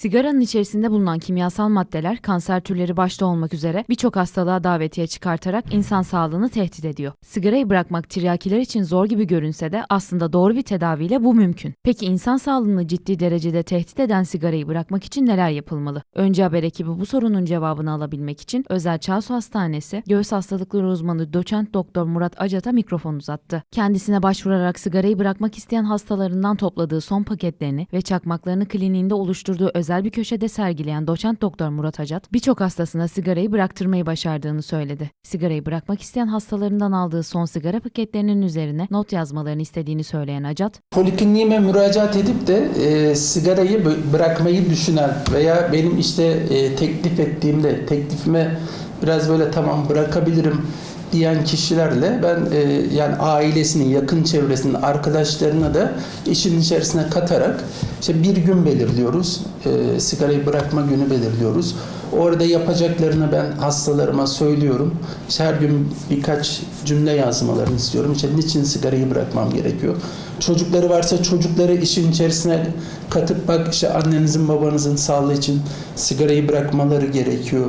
Sigaranın içerisinde bulunan kimyasal maddeler kanser türleri başta olmak üzere birçok hastalığa davetiye çıkartarak insan sağlığını tehdit ediyor. Sigarayı bırakmak tiryakiler için zor gibi görünse de aslında doğru bir tedaviyle bu mümkün. Peki insan sağlığını ciddi derecede tehdit eden sigarayı bırakmak için neler yapılmalı? Önce haber ekibi bu sorunun cevabını alabilmek için Özel Çağsu Hastanesi göğüs hastalıkları uzmanı doçent doktor Murat Acat'a mikrofon uzattı. Kendisine başvurarak sigarayı bırakmak isteyen hastalarından topladığı son paketlerini ve çakmaklarını kliniğinde oluşturduğu özel bir köşede sergileyen doçent doktor Murat Acat, birçok hastasına sigarayı bıraktırmayı başardığını söyledi. Sigarayı bırakmak isteyen hastalarından aldığı son sigara paketlerinin üzerine not yazmalarını istediğini söyleyen Acat, Polikliniğime müracaat edip de e, sigarayı bı- bırakmayı düşünen veya benim işte e, teklif ettiğimde teklifime biraz böyle tamam bırakabilirim diyen kişilerle ben e, yani ailesinin, yakın çevresinin, arkadaşlarını da işin içerisine katarak işte bir gün belirliyoruz. E, sigarayı bırakma günü belirliyoruz. Orada yapacaklarını ben hastalarıma söylüyorum. İşte her gün birkaç cümle yazmalarını istiyorum. İşte niçin sigarayı bırakmam gerekiyor. Çocukları varsa çocukları işin içerisine katıp bak işte annenizin babanızın sağlığı için sigarayı bırakmaları gerekiyor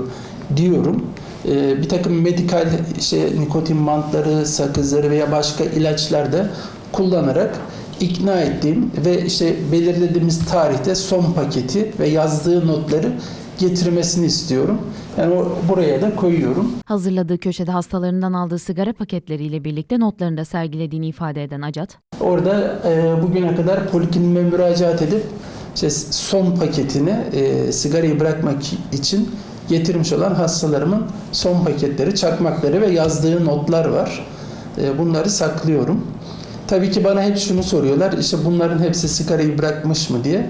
diyorum. Ee, bir takım medikal işte nikotin bantları, sakızları veya başka ilaçlar da kullanarak ikna ettiğim ve işte belirlediğimiz tarihte son paketi ve yazdığı notları getirmesini istiyorum. Yani o, buraya da koyuyorum. hazırladığı köşede hastalarından aldığı sigara paketleriyle birlikte notlarını da sergilediğini ifade eden Acat, Orada e, bugüne kadar polikliniğe müracaat edip işte son paketini e, sigarayı bırakmak için getirmiş olan hastalarımın son paketleri, çakmakları ve yazdığı notlar var. E, bunları saklıyorum. Tabii ki bana hep şunu soruyorlar, işte bunların hepsi sigarayı bırakmış mı diye.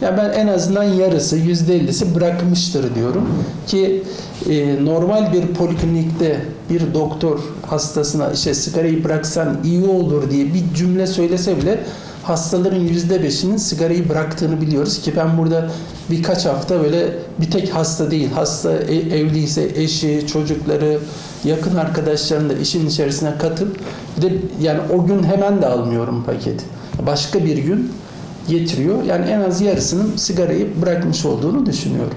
Ya ben en azından yarısı, yüzde ellisi bırakmıştır diyorum. Ki e, normal bir poliklinikte bir doktor hastasına işte sigarayı bıraksan iyi olur diye bir cümle söylese bile hastaların yüzde beşinin sigarayı bıraktığını biliyoruz ki ben burada birkaç hafta böyle bir tek hasta değil hasta e- evliyse eşi çocukları yakın arkadaşlarını da işin içerisine katıp bir de yani o gün hemen de almıyorum paket başka bir gün getiriyor yani en az yarısının sigarayı bırakmış olduğunu düşünüyorum.